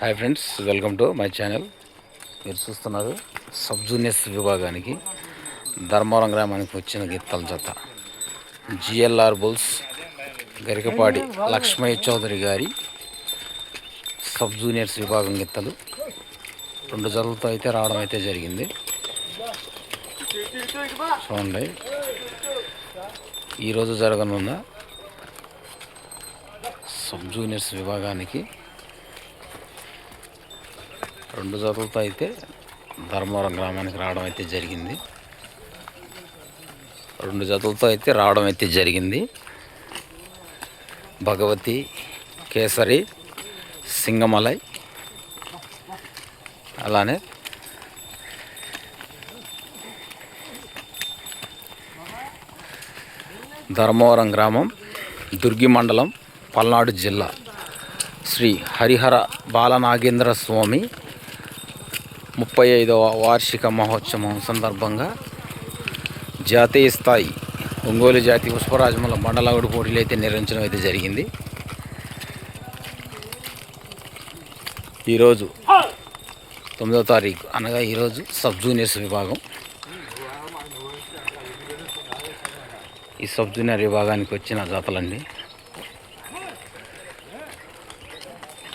Hi friends welcome to my channel మీరు చూస్తున్నారు sub juniors విభాగానికి ధర్మవరం గ్రామానికి వచ్చిన గిత్తల జత. జిఎల్ఆర్ బుల్స్ గరికపాడి లక్ష్మయ్య చౌదరి గారి సబ్ జూనియర్స్ విభాగం గీతలు. రెండు జతలతో అయితే రావడం అయితే జరిగింది. చూడండి. ఈరోజు జరగనున్న సబ్ జూనియర్స్ విభాగానికి రెండు జతలతో అయితే ధర్మవరం గ్రామానికి రావడం అయితే జరిగింది. రెండు జతలతో అయితే రావడం అయితే జరిగింది. భగవతి కేసరి సింగమలై అలానే ధర్మవరం గ్రామం దుర్గి మండలం పల్నాడు జిల్లా. శ్రీ హరిహర బాలనాగేంద్ర స్వామి ముప్పై ఐదవ వార్షిక మహోత్సవం సందర్భంగా జాతీయ స్థాయి ఒంగోలు జాతి పుష్పరాజముల మండలగడు పోటీలు అయితే నిర్వహించడం అయితే జరిగింది. ఈరోజు తొమ్మిదవ తారీఖు అనగా ఈరోజు సబ్ జూనియర్స్ విభాగం. ఈ సబ్ జూనియర్ విభాగానికి వచ్చిన జాతలండి.